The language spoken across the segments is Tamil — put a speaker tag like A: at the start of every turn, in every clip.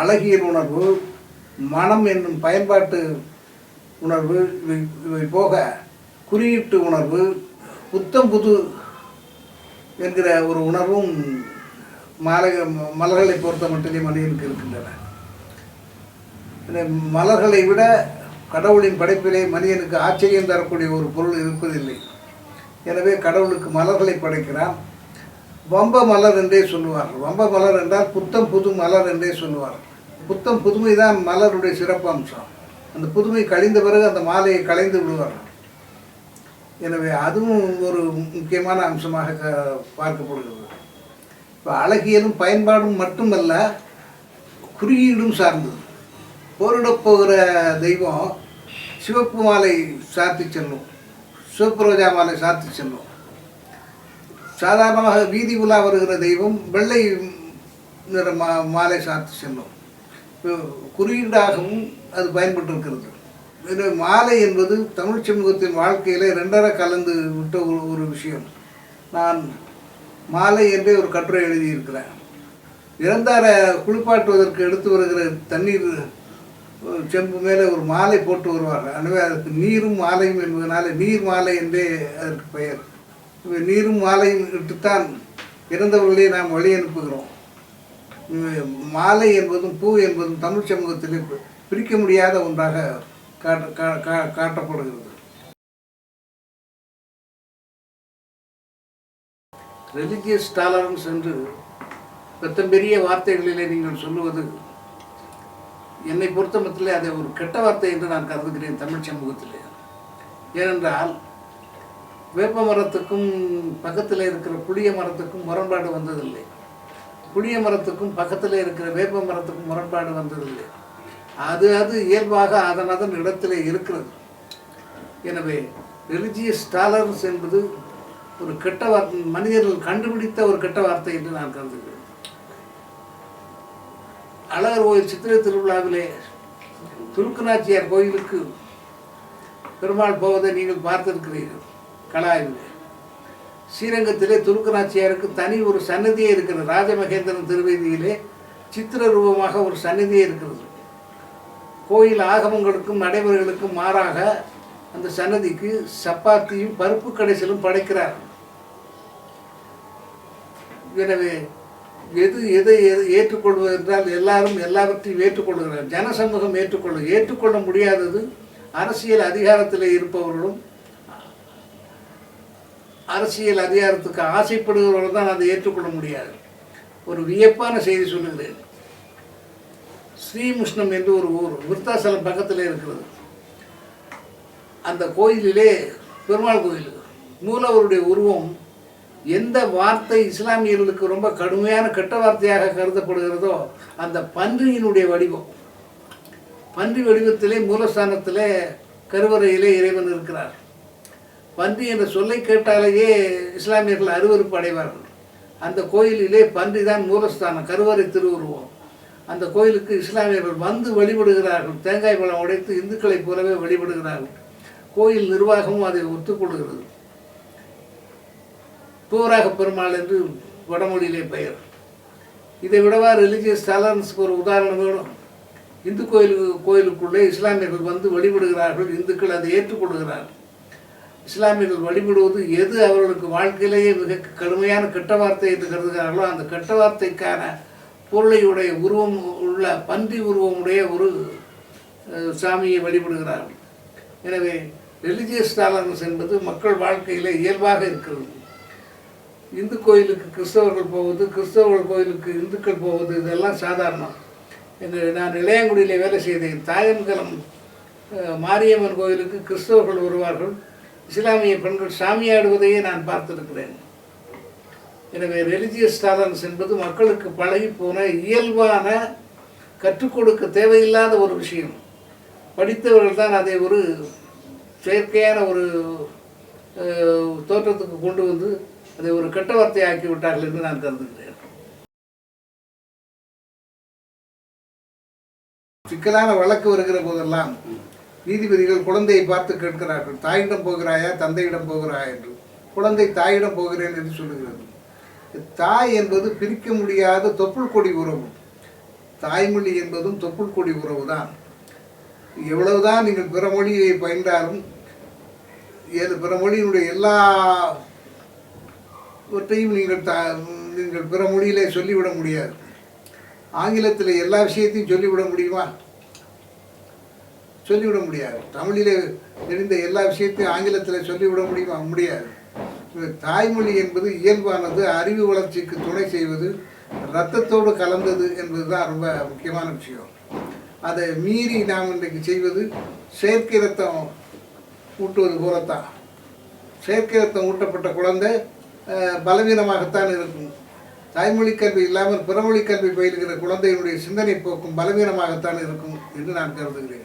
A: அழகியல் உணர்வு மனம் என்னும் பயன்பாட்டு உணர்வு இவை இவை போக குறியீட்டு உணர்வு புத்தம் புது என்கிற ஒரு உணர்வும் மாலை மலர்களை பொறுத்த மட்டிலே மனிதனுக்கு இருக்கின்றன. மலர்களை விட கடவுளின் படைப்பிலே மனிதனுக்கு ஆச்சரியம் தரக்கூடிய ஒரு பொருள் இருப்பதில்லை. எனவே கடவுளுக்கு மலர்களை படைக்கிறான். வம்ப மலர் என்றே சொல்லுவார். வம்ப மலர் என்றால் புத்தம் புது மலர் என்றே சொல்லுவார். புத்தம் புதுமை தான் மலருடைய சிறப்பு அம்சம் அந்த புதுமை கழிந்த பிறகு அந்த மாலையை களைந்து விடுவார். எனவே அதுவும் ஒரு முக்கியமான அம்சமாக க பார்க்கப்படுகிறது. இப்போ அழகியலும் பயன்பாடும் மட்டுமல்ல குறியீடும் சார்ந்தது. போரிடப் போகிற தெய்வம் சிவப்பு மாலை சாத்தி செல்லும். சிவப்பு ரோஜா மாலை சாத்தி செல்லும். சாதாரணமாக வீதி உலா வருகிற தெய்வம் வெள்ளை நிற மா மாலை சாத்து செல்லும். குறியீடாகவும் அது பயன்பட்டிருக்கிறது. எனவே மாலை என்பது தமிழ் சமூகத்தின் வாழ்க்கையில் ரெண்டரை கலந்து விட்ட ஒரு ஒரு விஷயம். நான் மாலை என்றே ஒரு கட்டுரை எழுதியிருக்கிறேன். இறந்தார குளிப்பாட்டுவதற்கு எடுத்து வருகிற தண்ணீர் செம்பு மேலே ஒரு மாலை போட்டு வருவார் எனவே அதுக்கு நீரும் மாலையும் என்பதனால நீர் மாலை என்றே அதற்கு பெயர். நீரும் மாலையும் இட்டுத்தான் இறந்தவர்களே நாம் வழி அனுப்புகிறோம். மாலை என்பதும் பூ என்பதும் தமிழ் சமூகத்திலே பிரிக்க முடியாத ஒன்றாக காட்ட கா- கா- காட்டப்படுகிறது. ரெலிஜியஸ் டாலரன்ஸ் என்று பெரிய வார்த்தைகளிலே நீங்கள் சொல்லுவது என்னை பொறுத்த மட்டிலே அதை ஒரு கெட்ட வார்த்தை என்று நான் கருதுகிறேன் தமிழ் சமூகத்திலே. ஏனென்றால் வேப்ப மரத்துக்கும் பக்கத்தில் இருக்கிற புளிய மரத்துக்கும் முரண்பாடு வந்ததில்லை. புளிய மரத்துக்கும் பக்கத்தில் இருக்கிற வேப்ப மரத்துக்கும் முரண்பாடு வந்ததில்லை. அது அது இயல்பாக அதன் அதன் இடத்திலே இருக்கிறது. எனவே ரிலிஜியஸ் டாலரன்ஸ் என்பது ஒரு கெட்ட வார்த்தை மனிதர்கள் கண்டுபிடித்த ஒரு கெட்ட வார்த்தை என்று நான் கருதுகிறேன். அழகர் கோயில் சித்திரை திருவிழாவிலே துருக்குநாச்சியார் கோயிலுக்கு பெருமாள் போவதை நீங்கள் பார்த்திருக்கிறீர்கள். கலாயுவிலே ஸ்ரீரங்கத்திலே துருக்குநாச்சியாருக்கு தனி ஒரு சன்னதியே இருக்கிறது. ராஜமகேந்திரன் திருவேதியிலே சித்திர ரூபமாக ஒரு சன்னதியே இருக்கிறது. கோயில் ஆகமங்களுக்கும் நடைமுறைகளுக்கும் மாறாக அந்த சன்னதிக்கு சப்பாத்தியும் பருப்பு கடைசலும் படைக்கிறார். எனவே எது எதை எது- ஏற்றுக்கொள்வது என்றால் எல்லாரும் எல்லாவற்றையும் ஏற்றுக்கொள்கிறார். ஜனசமூகம் ஏற்றுக்கொள்ள ஏற்றுக்கொள்ள முடியாதது அரசியல் அதிகாரத்தில் இருப்பவர்களும் அரசியல் அதிகாரத்துக்கு ஆசைப்படுகிறவர்கள் தான் அதை ஏற்றுக்கொள்ள முடியாது. ஒரு வியப்பான செய்தி சொல்லுகிறேன். ஸ்ரீமுஷ்ணம் என்று ஒரு ஊர் விருத்தாசலம் பக்கத்தில் இருக்கிறது. அந்த கோயிலிலே பெருமாள் கோயில் மூலவருடைய உருவம் எந்த வார்த்தை இஸ்லாமியர்களுக்கு ரொம்ப கடுமையான கெட்ட வார்த்தையாக கருதப்படுகிறதோ அந்த பன்றியினுடைய வடிவம். பன்றி வடிவத்திலே மூலஸ்தானத்திலே கருவறையிலே இறைவன் இருக்கிறார். பன்றி என்ற சொல்லை கேட்டாலேயே இஸ்லாமியர்கள் அருவருப்பு அடைவார்கள். அந்த கோயிலிலே பன்றி தான் மூலஸ்தானம் கருவறை திருவுருவம். அந்த கோயிலுக்கு இஸ்லாமியர்கள் வந்து வழிபடுகிறார்கள். தேங்காய் பழம் உடைத்து இந்துக்களைப் போலவே வழிபடுகிறார்கள். கோயில் நிர்வாகமும் அதை ஒத்துக்கொள்கிறது. தூராக பெருமாள் என்று வடமொழியிலே பெயர். இதை விடவா ரிலிஜியஸ் டாலரன்ஸுக்கு ஒரு உதாரணம் வேணும். இந்து கோயிலுக்கு கோயிலுக்குள்ளே இஸ்லாமியர்கள் வந்து வழிபடுகிறார்கள் இந்துக்கள் அதை ஏற்றுக்கொள்கிறார்கள். இஸ்லாமியர்கள் வழிபடுவது எது? அவர்களுக்கு வாழ்க்கையிலேயே மிக கடுமையான கெட்ட வார்த்தை என்று கருதுகிறார்களோ அந்த கெட்ட வார்த்தைக்கான பொருளையுடைய உருவம் உள்ள பன்றி உருவமுடைய ஒரு சாமியை வழிபடுகிறார்கள். எனவே ரிலிஜியஸ் டாலரன்ஸ் என்பது மக்கள் வாழ்க்கையில் இயல்பாக இருக்கிறது. இந்து கோயிலுக்கு கிறிஸ்தவர்கள் போவது கிறிஸ்தவர்கள் கோயிலுக்கு இந்துக்கள் போவது இதெல்லாம் சாதாரணம். எங்கள் நான் இளையாங்குடியிலே வேலை செய்தேன். தாயங்கலம் மாரியம்மன் கோயிலுக்கு கிறிஸ்தவர்கள் வருவார்கள். இஸ்லாமிய பெண்கள் சாமியாடுவதையே நான் பார்த்திருக்கிறேன். எனவே ரெலிஜியஸ் டாலரன்ஸ் என்பது மக்களுக்கு பழகி போன இயல்பான கற்றுக் கொடுக்க தேவையில்லாத ஒரு விஷயம். படித்தவர்கள் தான் அதை ஒரு செயற்கையான ஒரு தோற்றத்துக்கு கொண்டு வந்து அதை ஒரு கெட்ட வார்த்தை ஆக்கி விட்டார்கள் என்று நான் கருதுகிறேன். சிக்கலான வழக்கு வருகிற போதெல்லாம் நீதிபதிகள் குழந்தையை பார்த்து கேட்கிறார்கள். தாயிடம் போகிறாயா? தந்தையிடம் போகிறாயா என்று. குழந்தை தாயிடம் போகிறேன் என்று சொல்லுகிறது. தாய் என்பது பிரிக்க முடியாத தொப்புள் கொடி உறவு. தாய்மொழி என்பதும் தொப்புள் கொடி உறவு தான் எவ்வளவுதான் நீங்கள் பிற மொழியை பயின்றாலும் ஏது பிற மொழியினுடைய எல்லாவற்றையும் நீங்கள் த நீங்கள் பிற மொழியிலே சொல்லிவிட முடியாது. ஆங்கிலத்தில் எல்லா விஷயத்தையும் சொல்லிவிட முடியுமா? சொல்லிவிட முடியாது. தமிழிலே தெரிந்த எல்லா விஷயத்தையும் ஆங்கிலத்தில் சொல்லிவிட முடியுமா? முடியாது. தாய்மொழி என்பது இயல்பானது அறிவு வளர்ச்சிக்கு துணை செய்வது ரத்தத்தோடு கலந்தது என்பது தான் ரொம்ப முக்கியமான விஷயம். அதை மீறி நாம் இன்றைக்கு செய்வது செயற்கை ரத்தம் ஊட்டுவது போலத்தான். செயற்கை ரத்தம் ஊட்டப்பட்ட குழந்தை பலவீனமாகத்தான் இருக்கும். தாய்மொழி கல்வி இல்லாமல் பிறமொழி கல்வி பயிலுகிற குழந்தையினுடைய சிந்தனை போக்கும் பலவீனமாகத்தான் இருக்கும் என்று நான் கருதுகிறேன்.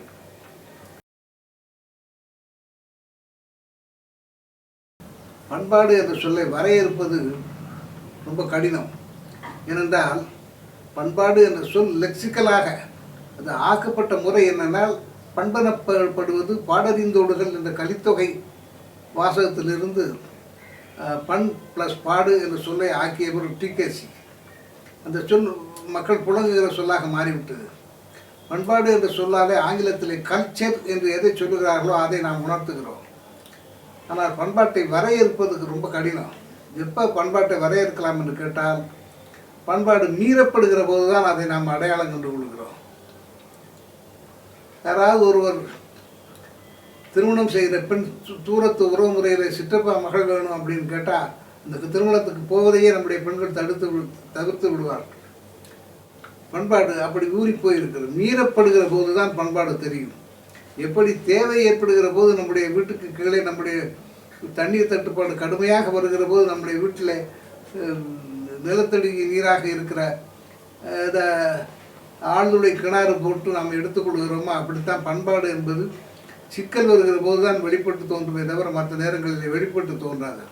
A: பண்பாடு என்ற சொல்லை வரையறுப்பது ரொம்ப கடினம். ஏனென்றால் பண்பாடு என்ற சொல் லெக்சிக்கலாக அது ஆக்கப்பட்ட முறை என்னென்னால் பண்பனப்படுவது பாடறிந்தோடுகள் என்ற கலித்தொகை வாசகத்திலிருந்து பண் ப்ளஸ் பாடு என்ற சொல்லை ஆக்கியவர் டிகேசி அந்த சொல் மக்கள் புழங்குகிற சொல்லாக மாறிவிட்டது. பண்பாடு என்ற சொல்லாலே ஆங்கிலத்திலே கல்ச்சர் என்று எதை சொல்லுகிறார்களோ அதை நாம் உணர்த்துகிறோம். ஆனால் பண்பாட்டை வரையறுப்பதுக்கு ரொம்ப கடினம். எப்போ பண்பாட்டை வரையறுக்கலாம் என்று கேட்டால் பண்பாடு மீறப்படுகிற போது தான் அதை நாம் அடையாளம் கண்டு கொள்கிறோம். யாராவது ஒருவர் திருமணம் செய்கிற பெண் தூரத்து உறவு முறையில் சிற்றப்பா மகள் வேணும் அப்படின்னு கேட்டால் அந்த திருமணத்துக்கு போவதையே நம்முடைய பெண்கள் தடுத்து விடு- தவிர்த்து விடுவார்கள். பண்பாடு அப்படி ஊறி போயிருக்கிறது. மீறப்படுகிற போது தான் பண்பாடு தெரியும். எப்படி தேவை ஏற்படுகிற போது நம்முடைய வீட்டுக்கு கீழே நம்முடைய தண்ணீர் தட்டுப்பாடு கடுமையாக வருகிற போது நம்முடைய வீட்டில் நிலத்தடி நீராக இருக்கிற அஹ், இத ஆழ்துளை கிணறு போட்டு நாம் எடுத்துக்கொள்கிறோமோ அப்படித்தான் பண்பாடு என்பது சிக்கல் வருகிற போது தான் வெளிப்பட்டு தோன்றுமே தவிர மற்ற நேரங்களில் வெளிப்பட்டு தோன்றாது.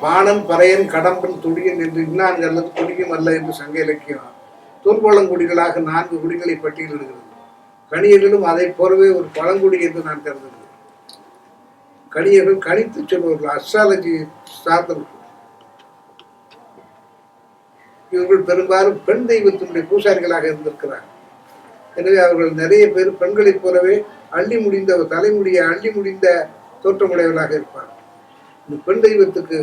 A: பாணன் பறையன் கடம்பன் துடியன் என்று இன்னான்கு அல்லது குடியும் அல்ல என்று சங்க இலக்கியம். தோற்பழங்குடிகளாக நான்கு குடிகளை பட்டியலிடுகிறது கணியர்களும் அதை போலவே ஒரு பழங்குடி என்று நான் கருதுகிறேன். கணியர்கள் கணித்து சொல்பவர்கள் அஸ்ட்ராலஜி சார்ந்தவர்கள். இவர்கள் பெரும்பாலும் பெண் தெய்வத்தினுடைய பூசாரிகளாக இருந்திருக்கிறார்கள் எனவே அவர்கள் நிறைய பேர் பெண்களைப் போலவே அள்ளி முடிந்த தலைமுடியை அள்ளி முடிந்த தோற்றமுடையவர்களாக இருப்பார். இந்த பெண் தெய்வத்துக்கு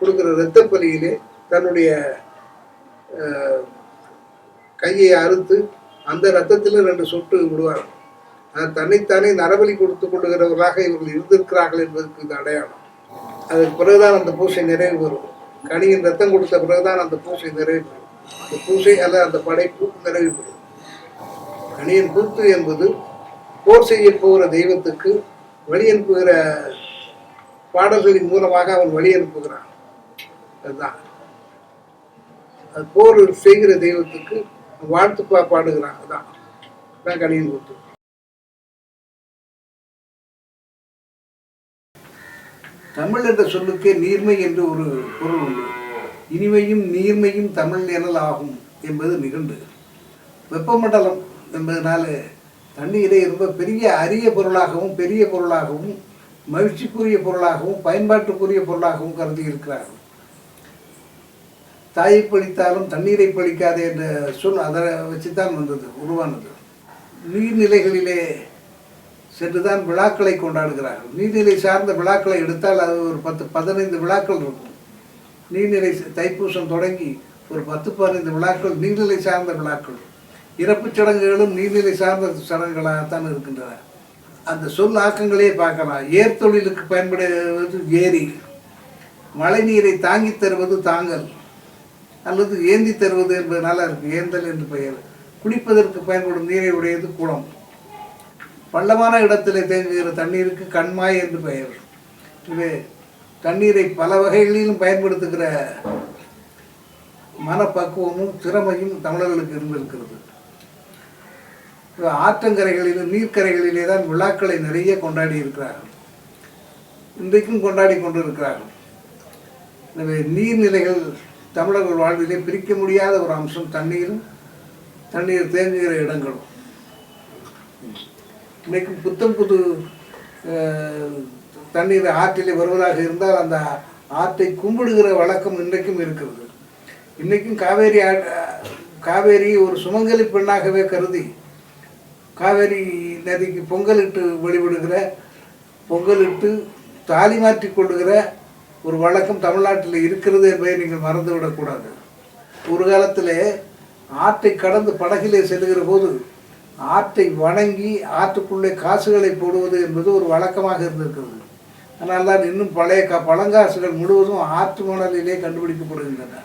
A: கொடுக்கிற இரத்த பலியிலே தன்னுடைய கையை அறுத்து அந்த ரத்தத்தில் ரெண்டு சொட்டு விடுவார். அது தன்னைத்தானே நரபலி கொடுத்து கொள்ளுகிறவர்களாக இவர்கள் இருந்திருக்கிறார்கள் என்பதற்கு இது அடையாளம். அதுக்கு பிறகுதான் அந்த பூசை நிறைவு வரும். கனியின் ரத்தம் கொடுத்த பிறகுதான் அந்த பூசை நிறைவு பெறும் அந்த பூசை அல்ல அந்த படைப்பு நிறைவு பெறும். கணியன் கூத்து என்பது போர் செய்ய போகிற தெய்வத்துக்கு வழி அனுப்புகிற பாடல்களின் மூலமாக அவன் வழி அனுப்புகிறான். அதுதான். அது போர் செய்கிற தெய்வத்துக்கு வாழ்த்து பா பாடுகிறான். அதான். அதான் கணியன் கூத்து தமிழ் என்ற சொல்லுக்கே நீர்மை என்று ஒரு பொருள் உண்டு. இனிமையும் நீர்மையும் தமிழ் எனல் ஆகும் என்பது நிகழ்ந்து வெப்பமண்டலம் என்பதனால தண்ணீரை ரொம்ப பெரிய அரிய பொருளாகவும் பெரிய பொருளாகவும் மகிழ்ச்சிக்குரிய பொருளாகவும் பயன்பாட்டுக்குரிய பொருளாகவும் கருதி இருக்கிறார்கள். தாயை பழித்தாலும் தண்ணீரை பழிக்காதே என்ற சொல் அதை வச்சுத்தான் வந்தது உருவானது. நீர்நிலைகளிலே சென்றுதான் விழாக்களை கொண்டாடுகிறார்கள். நீர்நிலை சார்ந்த விழாக்களை எடுத்தால் அது ஒரு பத்து பதினைந்து விழாக்கள் இருக்கும். நீர்நிலை தைப்பூசம் தொடங்கி ஒரு பத்து பதினைந்து விழாக்கள் நீர்நிலை சார்ந்த விழாக்கள். இறப்புச் சடங்குகளும் நீர்நிலை சார்ந்த சடங்குகளாகத்தான் இருக்கின்றன. அந்த சொல் ஆக்கங்களே பார்க்கலாம். ஏர் தொழிலுக்கு பயன்படுவது ஏரி. மழை நீரை தாங்கி தருவது தாங்கல். அல்லது ஏந்தி தருவது என்பதனால் இருக்கு. ஏந்தல் என்று பெயர். குடிப்பதற்கு பயன்படும் நீரை உடையது குளம் பள்ளமான இடத்திலே தேங்குகிற தண்ணீருக்கு கண்மாய் என்று பெயர். இது தண்ணீரை பல வகைகளிலும் பயன்படுத்துகிற மனப்பக்குவமும் திறமையும் தமிழர்களுக்கு இருந்திருக்கிறது. ஆற்றங்கரைகளிலும் நீர்க்கரைகளிலே தான் விழாக்களை நிறைய கொண்டாடி இருக்கிறார்கள் இன்றைக்கும் கொண்டாடி கொண்டிருக்கிறார்கள். எனவே நீர்நிலைகள் தமிழர்கள் வாழ்விலே பிரிக்க முடியாத ஒரு அம்சம் தண்ணீரும் தண்ணீர் தேங்குகிற இடங்களும். இன்றைக்கும் புத்தம் புது தண்ணீர் ஆற்றிலே வருவதாக இருந்தால் அந்த ஆற்றை கும்பிடுகிற வழக்கம் இன்றைக்கும் இருக்கிறது. இன்றைக்கும் காவேரி காவேரி ஒரு சுமங்கலி பெண்ணாகவே கருதி காவேரி நதிக்கு பொங்கலிட்டு வழிபடுகிற பொங்கலிட்டு தாலி மாற்றி கொள்ளுகிற ஒரு வழக்கம் தமிழ்நாட்டில் இருக்கிறது என்பதை நீங்கள் மறந்துவிடக்கூடாது. ஒரு காலத்தில் ஆற்றை கடந்து படகிலே செல்கிற போது ஆற்றை வணங்கி ஆற்றுக்குள்ளே காசுகளை போடுவது என்பது ஒரு வழக்கமாக இருந்திருக்கிறது. ஆனால் தான் இன்னும் பழைய க பழங்காசுகள் முழுவதும் ஆற்று மணலிலே கண்டுபிடிக்கப்படுகின்றன.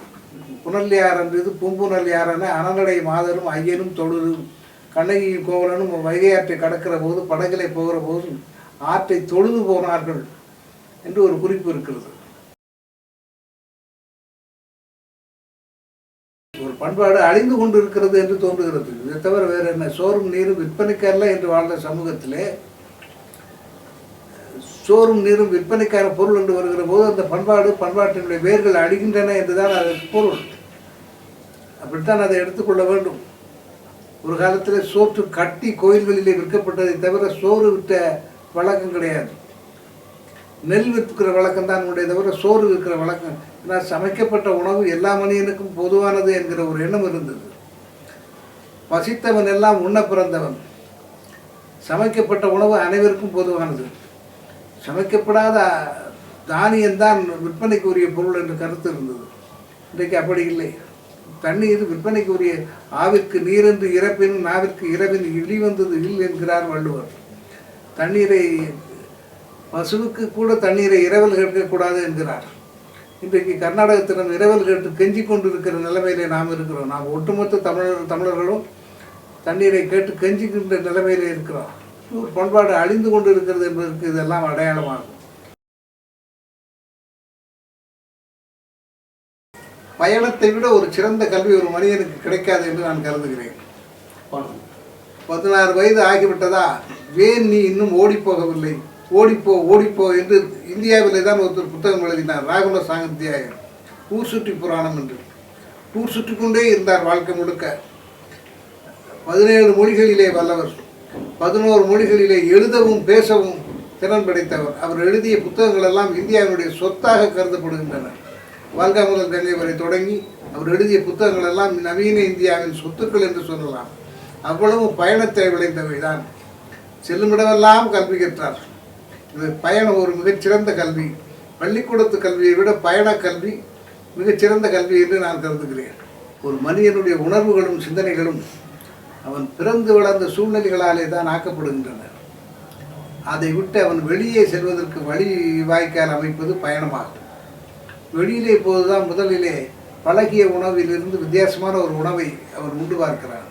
A: புனல்யார் என்றது பூம்புனல்யாரான அனநடை மாதரும் ஐயனும் தொழுதும் கண்ணகியும் கோவலனும் வைகை ஆற்றை கடக்கிற போது படகிலே போகிற போதும் ஆற்றை தொழுது போனார்கள் என்று ஒரு குறிப்பு இருக்கிறது. பண்பாடு அழிந்து கொண்டு இருக்கிறது என்று தோன்றுகிறது. இதை தவிர வேறு என்ன? சோறும் நீரும் விற்பனைக்காரல என்று வாழ்ந்த சமூகத்திலே சோறும் நீரும் விற்பனைக்கான பொருள் என்று வருகிற போது அந்த பண்பாடு பண்பாட்டினுடைய வேர்கள் அழிகின்றன என்றுதான் அதற்கு பொருள். அப்படித்தான் அதை எடுத்துக்கொள்ள வேண்டும். ஒரு காலத்தில் சோற்று கட்டி கோயில்களிலே விற்கப்பட்டதை தவிர சோறு விட்ட வழக்கம் கிடையாது. நெல் விற்கிற வழக்கம் தான் உடைய தவிர சோறு விற்கிற வழக்கம். ஏன்னா சமைக்கப்பட்ட உணவு எல்லா மனிதனுக்கும் பொதுவானது என்கிற ஒரு எண்ணம் இருந்தது. பசித்தவன் எல்லாம் உண்ண பிறந்தவன். சமைக்கப்பட்ட உணவு அனைவருக்கும் பொதுவானது. சமைக்கப்படாத தானியம்தான் விற்பனைக்கு உரிய பொருள் என்ற கருத்து இருந்தது. இன்றைக்கு அப்படி இல்லை. தண்ணீர் விற்பனைக்கு உரிய ஆவிற்கு நீரென்று இறப்பின் நாவிற்கு இரவின் இழி வந்தது இல் என்கிறார் வள்ளுவர். தண்ணீரை பசுவுக்கு கூட தண்ணீரை இரவல் கேட்கக்கூடாது என்கிறார். இன்றைக்கு கர்நாடகத்திடம் இரவல் கேட்டு கெஞ்சி கொண்டு இருக்கிற நிலைமையிலே நாம் இருக்கிறோம். நாம் ஒட்டுமொத்த தமிழர் தமிழர்களும் தண்ணீரை கேட்டு கெஞ்சிக்கின்ற நிலைமையிலே இருக்கிறோம். ஒரு பண்பாடு அழிந்து கொண்டு இருக்கிறது என்பதற்கு இதெல்லாம் அடையாளமாகும். பயணத்தை விட ஒரு சிறந்த கல்வி ஒரு மனிதனுக்கு கிடைக்காது என்று நான் கருதுகிறேன். பதினாறு வயது ஆகிவிட்டதா? ஏன் நீ இன்னும் ஓடிப்போகவில்லை ஓடிப்போ ஓடிப்போ என்று இந்தியாவிலே தான் ஒருத்தர் புத்தகம் எழுதினார். ராகுல சாங்கித்யாயன் ஊர் சுற்றி புராணம் என்று. ஊர் சுற்றி கொண்டே இருந்தார் வாழ்க்கை முழுக்க. பதினேழு மொழிகளிலே வல்லவர். பதினோரு மொழிகளிலே எழுதவும் பேசவும் திறன் படைத்தவர். அவர் எழுதிய புத்தகங்கள் எல்லாம் இந்தியாவினுடைய சொத்தாக கருதப்படுகின்றன. வாழ்கா முதல் கங்கை வரை தொடங்கி அவர் எழுதிய புத்தகங்கள் எல்லாம் நவீன இந்தியாவின் சொத்துக்கள் என்று சொல்லலாம். அவ்வளவு பயணத்தை விளைந்தவை தான் செல்லுமிடமெல்லாம் கல்வி கற்றார். இது பயணம் ஒரு மிகச்சிறந்த கல்வி. பள்ளிக்கூடத்து கல்வியை விட பயண கல்வி மிகச்சிறந்த கல்வி என்று நான் கருதுகிறேன். ஒரு மனிதனுடைய உணர்வுகளும் சிந்தனைகளும் அவன் பிறந்து வளர்ந்த சூழ்நிலைகளாலே தான் ஆக்கப்படுகின்றன. அதை விட்டு அவன் வெளியே செல்வதற்கு வழி வாய்க்கால் அமைப்பது பயணமாகும். வெளியிலே போதுதான் முதலிலே பழகிய உணவிலிருந்து வித்தியாசமான ஒரு உணவை அவன் உண்டு பார்க்கிறான்.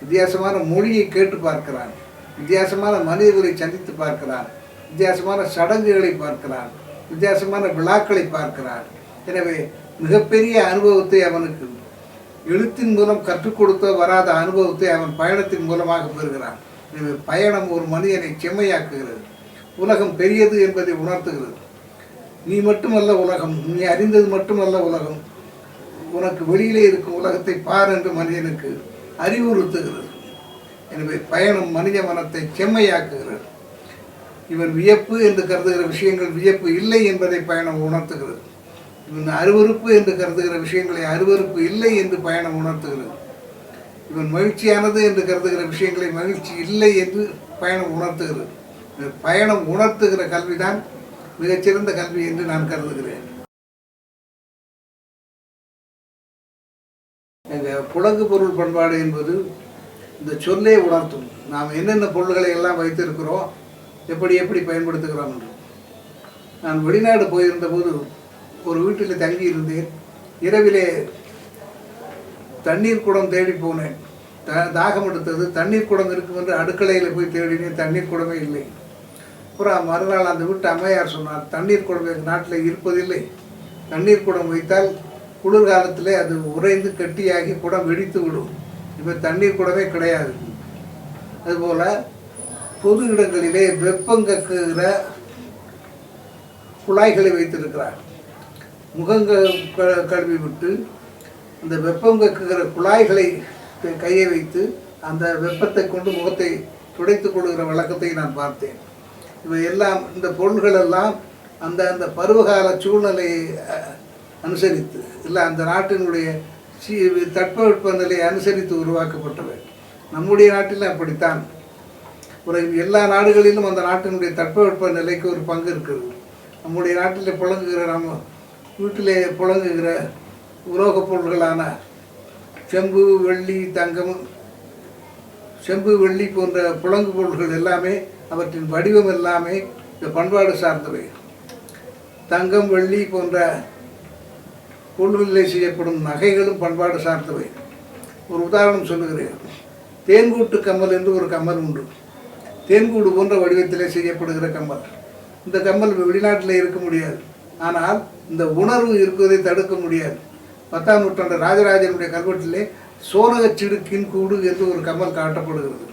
A: வித்தியாசமான மொழியை கேட்டு பார்க்கிறான். வித்தியாசமான மனிதர்களை சந்தித்து பார்க்கிறான். வித்தியாசமான சடங்குகளை பார்க்கிறான் வித்தியாசமான விழாக்களை பார்க்கிறான் எனவே மிகப்பெரிய அனுபவத்தை அவனுக்கு எழுத்தின் மூலம் கற்றுக் கொடுத்தோ வராத அனுபவத்தை அவன் பயணத்தின் மூலமாக பெறுகிறான். எனவே பயணம் ஒரு மனிதனை செம்மையாக்குகிறது. உலகம் பெரியது என்பதை உணர்த்துகிறது. நீ மட்டுமல்ல உலகம் நீ அறிந்தது மட்டுமல்ல உலகம். உனக்கு வெளியிலே இருக்கும் உலகத்தை பார் என்று மனிதனுக்கு அறிவுறுத்துகிறது. எனவே பயணம் மனித மனத்தை செம்மையாக்குகிறது. இவர் வியப்பு என்று கருதுகிற விஷயங்கள் வியப்பு இல்லை என்பதை பயணம் உணர்த்துகிறது. இவன் அருவருப்பு என்று கருதுகிற விஷயங்களை அருவருப்பு இல்லை என்று பயணம் உணர்த்துகிறது. இவன் மகிழ்ச்சியானது என்று கருதுகிற விஷயங்களை மகிழ்ச்சி இல்லை என்று பயணம் உணர்த்துகிறது. இந்த பயணம் உணர்த்துகிற கல்விதான் மிகச்சிறந்த கல்வி என்று நான் கருதுகிறேன். எங்கள் புலகு பொருள் பண்பாடு என்பது இந்த சொல்லே உணர்த்தும். நாம் என்னென்ன பொருள்களை எல்லாம் வைத்திருக்கிறோம் எப்படி எப்படி பயன்படுத்துகிறோம் என்று நான் வெளிநாடு போயிருந்த போது ஒரு வீட்டில் தங்கி இருந்தேன் இரவிலே தண்ணீர் குடம் தேடி போனேன். த தாகம் எடுத்தது தண்ணீர் குடம் இருக்கும் என்று அடுக்கலையில் போய் தேடினேன். தண்ணீர் குடமே இல்லை. அப்புறம் மறுநாள் அந்த வீட்டு அம்மையார் சொன்னார் தண்ணீர் குடம் எங்கள் நாட்டில் இருப்பதில்லை. தண்ணீர் குடம் வைத்தால் குளிர்காலத்தில் அது உறைந்து கட்டியாகி குடம் வெடித்து விடும். இப்போ தண்ணீர் குடமே கிடையாது. அதுபோல் பொது இடங்களிலே வெப்பம் கக்குகிற குழாய்களை வைத்திருக்கிறார். முகங்க கழுவி விட்டு அந்த வெப்பம் கக்குகிற குழாய்களை கையை வைத்து அந்த வெப்பத்தை கொண்டு முகத்தை துடைத்துக் கொள்கிற வழக்கத்தை நான் பார்த்தேன். இவை எல்லாம் இந்த பொருள்கள் எல்லாம் அந்த அந்த பருவகால சூழ்நிலையை அனுசரித்து இல்லை அந்த நாட்டினுடைய சீ தட்பவெட்ப நிலையை அனுசரித்து உருவாக்கப்பட்டவை. நம்முடைய நாட்டில் அப்படித்தான். ஒரு எல்லா நாடுகளிலும் அந்த நாட்டினுடைய தட்பவெட்ப நிலைக்கு ஒரு பங்கு இருக்கிறது. நம்முடைய நாட்டில் புழங்குகிற நம்ம வீட்டிலே புழங்குகிற உலோகப் பொருள்களான செம்பு வெள்ளி தங்கம் செம்பு வெள்ளி போன்ற புழங்கு பொருள்கள் எல்லாமே அவற்றின் வடிவம் எல்லாமே இந்த பண்பாடு சார்ந்தவை. தங்கம் வெள்ளி போன்ற பொருள்களிலே செய்யப்படும் நகைகளும் பண்பாடு சார்ந்தவை. ஒரு உதாரணம் சொல்லுகிறேன். தேன்கூட்டு கம்மல் என்று ஒரு கம்மல் உண்டு. தேன்கூடு போன்ற வடிவத்திலே செய்யப்படுகிற கம்பல். இந்த கம்மல் வெளிநாட்டில் இருக்க முடியாது. ஆனால் இந்த உணர்வு இருக்குவதை தடுக்க முடியாது. பத்தாம் நூற்றாண்டு ராஜராஜனுடைய கல்வெட்டிலே சோனகச் சிடுக்கின் கூடு என்று ஒரு கம்மல் காட்டப்படுகிறது.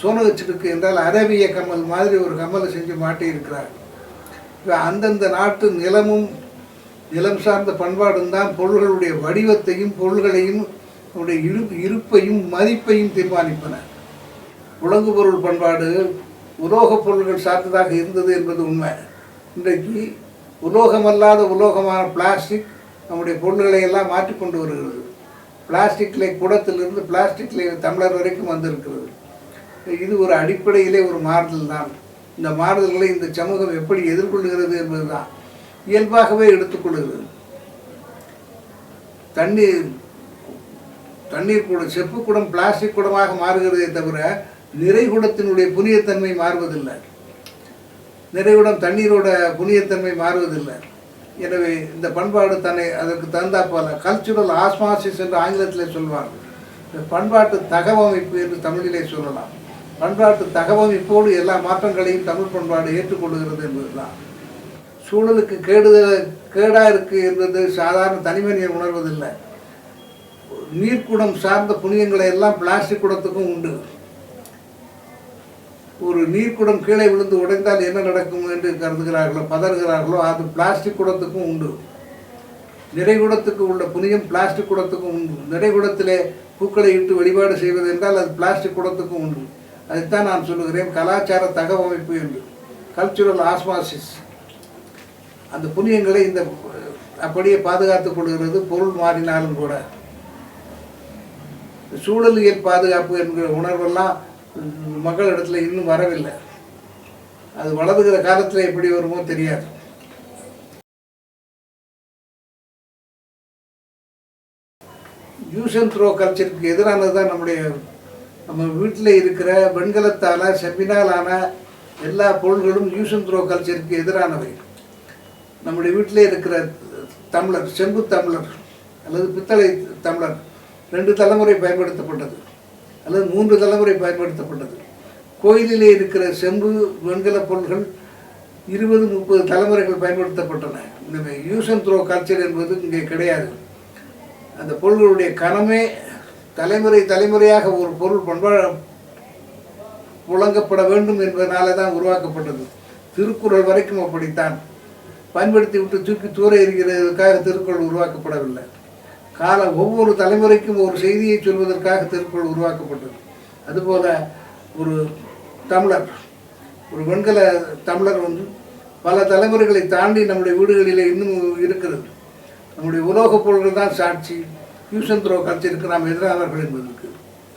A: சோனகச் சிடுக்கு என்றால் அரேபிய கம்மல் மாதிரி ஒரு கம்மலை செஞ்சு மாட்டியிருக்கிறார். இப்போ அந்தந்த நாட்டு நிலமும் நிலம் சார்ந்த பண்பாடும் தான் பொருள்களுடைய வடிவத்தையும் பொருள்களையும் அவருடைய இருப்பையும் மதிப்பையும் தீர்மானிப்பன. உலங்கு பொருள் பண்பாடு உலோகப் பொருள்கள் சார்ந்ததாக இருந்தது என்பது உண்மை. இன்றைக்கு உலோகமல்லாத உலோகமான பிளாஸ்டிக் நம்முடைய பொருள்களை எல்லாம் மாற்றிக்கொண்டு வருகிறது. பிளாஸ்டிக்ல குடத்திலிருந்து பிளாஸ்டிக்ல தமிழர் வரைக்கும் வந்திருக்கிறது. இது ஒரு அடிப்படையிலே ஒரு மாறுதல் தான். இந்த மாறுதல்களை இந்த சமூகம் எப்படி எதிர்கொள்கிறது என்பதுதான். இயல்பாகவே எடுத்துக்கொள்கிறது தண்ணீர் தண்ணீர் கூட செப்பு குடம் பிளாஸ்டிக் குடமாக மாறுகிறதே தவிர நிறைகுடத்தினுடைய புனியத்தன்மை மாறுவதில்லை. நிறைகுடம் தண்ணீரோட புனியத்தன்மை மாறுவதில்லை. எனவே இந்த பண்பாடு தன்னை அதற்கு தகுந்தாப்போல கல்ச்சுரல் ஆஸ்மாசிஸ் என்று ஆங்கிலத்தில் சொல்வார்கள் இந்த பண்பாட்டு தகவமைப்பு என்று தமிழிலே சொல்லலாம். பண்பாட்டு தகவமைப்போடு எல்லா மாற்றங்களையும் தமிழ் பண்பாடு ஏற்றுக்கொள்கிறது என்பதுதான். சூழலுக்கு கேடுதல் கேடாக இருக்குது என்பது சாதாரண தனிமனியை உணர்வதில்லை. நீர்க்குடம் சார்ந்த புனியங்களை எல்லாம் பிளாஸ்டிக் குடத்துக்கும் உண்டு. ஒரு நீர்க்குடம் கீழே விழுந்து உடைந்தால் என்ன நடக்கும் என்று கருதுகிறார்களோ பதறுகிறார்களோ அது பிளாஸ்டிக் குடத்துக்கும் உண்டு. நிறைகுடத்துக்கு உள்ள புனியம் பிளாஸ்டிக் குடத்துக்கும் உண்டு. நிறைகுடத்திலே பூக்களை இட்டு வழிபாடு செய்வது என்றால் அது பிளாஸ்டிக் குடத்துக்கும் உண்டு. அதைத்தான் நான் சொல்லுகிறேன் கலாச்சார தகவமைப்பு என்று. கல்ச்சுரல் ஆஸ்மாசிஸ் அந்த புனியங்களை இந்த அப்படியே பாதுகாத்துக் கொள்கிறது பொருள் மாறினாலும் கூட. சூழலியல் பாதுகாப்பு என்கிற உணர்வெல்லாம் மக்களிடத்தில் இன்னும் வரவில்லை. அது வளருகிற காலத்தில் எப்படி வருமோ தெரியாது. யூஸ் அண்ட் த்ரோ கல்ச்சருக்கு எதிரானது தான் நம்முடைய நம்ம வீட்டில் இருக்கிற வெண்கலத்தால் செம்பினாலான எல்லா பொருள்களும் யூஸ் அண்ட் த்ரோ கல்ச்சருக்கு எதிரானவை. நம்முடைய வீட்டிலே இருக்கிற தமிழர் செம்பு தமிழர் அல்லது பித்தளை தமிழர் ரெண்டு தலைமுறை பயன்படுத்தப்பட்டது. அல்லது மூன்று தலைமுறை பயன்படுத்தப்பட்டது. கோயிலிலே இருக்கிற செம்பு வெண்கல பொருள்கள் இருபது முப்பது தலைமுறைகள் பயன்படுத்தப்பட்டன. இந்த யூஸ் அண்ட் த்ரோ கல்ச்சர் என்பது இங்கே கிடையாது. அந்த பொருள்களுடைய கனமே தலைமுறை தலைமுறையாக ஒரு பொருள் பண்பா புழங்கப்பட வேண்டும் என்பதனால தான் உருவாக்கப்பட்டது. திருக்குறள் வரைக்கும் அப்படித்தான். பயன்படுத்தி விட்டு தூக்கி தூர இருக்கிறதுக்காக திருக்குறள் உருவாக்கப்படவில்லை. கால ஒவ்வொரு தலைமுறைக்கும் ஒரு செய்தியை சொல்வதற்காக திருக்குறள் உருவாக்கப்பட்டது. அதுபோல ஒரு தமிழர் ஒரு வெண்கல தமிழர் வந்து பல தலைமுறைகளை தாண்டி நம்முடைய வீடுகளில் இன்னும் இருக்கிறது. நம்முடைய உலோகப் பொருள்கள் தான் சாட்சி. யூசன் த்ரோ கல்ச்சருக்கு நாம் எதிரானவர்கள் என்பதற்கு.